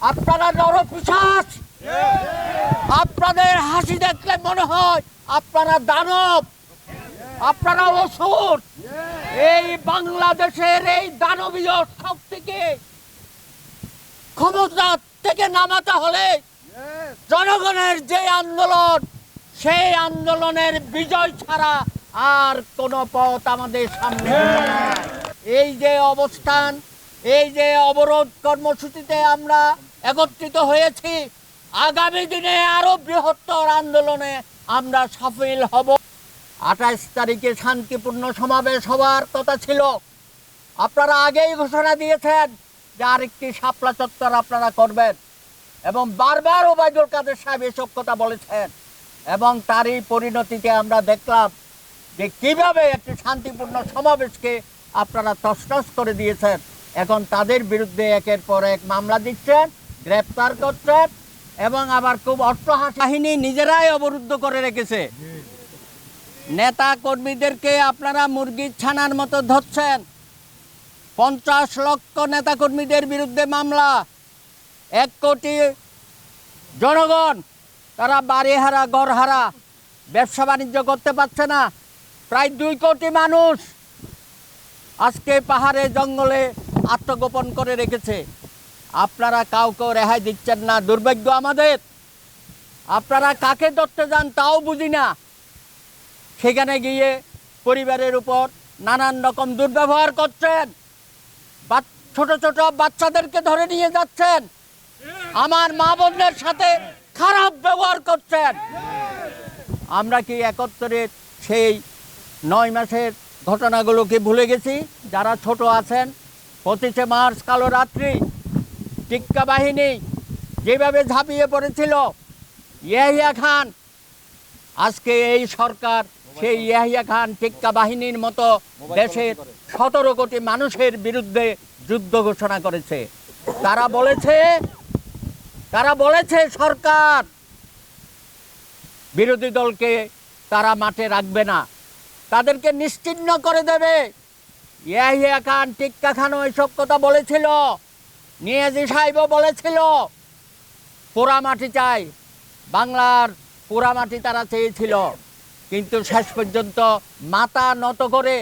আপনারা নরপিশাচ? আপনাদের হাসি দেখলে মনে হয় আপনারা দানব। আপনারা অসুর। এই বাংলাদেশের এই দানবীয় শক্তিকে ক্ষমতা থেকে নামাতে হলে জনগণের যে আন্দোলন, সেই আন্দোলনের বিজয় ছাড়া আর কোনো পথ আমাদের সামনে এই যে অবস্থান এই যে অবরোধ কর্মসূচিতে আমরা একত্রিত হয়েছি, আগামী দিনে আরও বৃহত্তর আন্দোলনে আমরা সফল হব। আঠাশ তারিখে শান্তিপূর্ণ সমাবেশ হওয়ার কথা ছিল। আপনারা আগেই ঘোষণা দিয়েছেন যে আরেকটি শাপলা চত্বর আপনারা করবেন এবং বারবার ওবায়দুল কাদের সাহেব এসব কথা বলেছেন এবং তারই পরিণতিতে আমরা দেখলাম যে কীভাবে একটি শান্তিপূর্ণ সমাবেশকে আপনারা তছনছ করে দিয়েছেন। এখন তাদের বিরুদ্ধে একের পর এক মামলা দিচ্ছেন, গ্রেপ্তার করছেন এবং আবার খুব অট্টহাস বাহিনী নিজেরাই অবরুদ্ধ করে রেখেছে। নেতা কর্মীদেরকে আপনারা মুরগির ছানার মতো ধরছেন। পঞ্চাশ লক্ষ নেতাকর্মীদের বিরুদ্ধে মামলা। এক কোটি জনগণ, তারা বাড়িহারা, ঘরহারা, ব্যবসা বাণিজ্য করতে পারছে না। প্রায় দুই কোটি মানুষ আজকে পাহাড়ে, জঙ্গলে আত্মগোপন করে রেখেছে। আপনারা কাউকে রেহাই দিচ্ছেন না, দুর্ভাগ্য আমাদের। আপনারা কাকে ধরতে যান তাও বুঝি না। সেখানে গিয়ে পরিবারের উপর নানান রকম দুর্ব্যবহার করছেন। বাচ- ছোট ছোট বাচ্চাদেরকে ধরে নিয়ে যাচ্ছেন। আমার মা বোনদের সাথে খারাপ ব্যবহার করছেন। আমরা কি একত্রে সেই নয় মাসের ঘটনাগুলোকে ভুলে গেছি? যারা ছোট আছেন পঁচিশে মার্চ কালো রাত্রি, টিক্কা বাহিনী যেভাবে ঝাঁপিয়ে পড়েছিল, ইয়াহিয়া খান, আজকে এই সরকার সেই ইয়াহিয়া খান টিক্কা বাহিনীর মতো দেশের সতেরো কোটি মানুষের বিরুদ্ধে যুদ্ধ ঘোষণা করেছে। তারা বলেছে তারা বলেছে সরকার বিরোধী দলকে তারা মাঠে রাখবে না। তাদেরকে নিশ্চিহ্ন করে দেবে। ইয়াহিয়া খান টিক্কা খানও এসব কথা বলেছিল। নিয়াজি সাহেবও বলেছিল পোড়া মাটি চাই। বাংলার পোড়া মাটি তারা চেয়েছিল। কিন্তু শেষ পর্যন্ত মাথা নত করে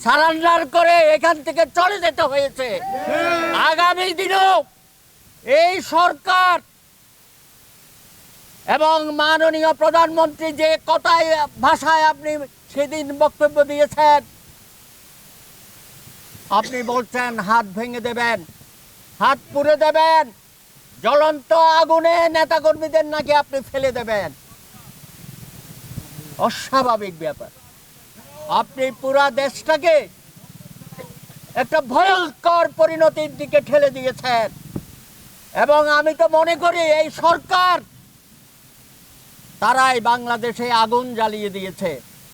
সারান্ডার করে এখান থেকে চলে যেতে হয়েছে। আগামী দিনেও এই সরকার এবং মাননীয় প্রধানমন্ত্রী যে কথায়, ভাষায় আপনি সেদিন বক্তব্য দিয়েছেন আপনি বলছেন হাত ভেঙে দেবেন, হাত পুড়ে দেবেন, জ্বলন্ত আগুনে নেতাকর্মীদের নাকি আপনি ফেলে দেবেন। অস্বাভাবিক ব্যাপার। আপনি পুরা দেশটাকে একটা ভয়ঙ্কর পরিণতির দিকে ঠেলে দিয়েছেন। এবং আমি তো মনে করি এই সরকার তারাই বাংলাদেশে আগুন জ্বালিয়ে দিয়েছে।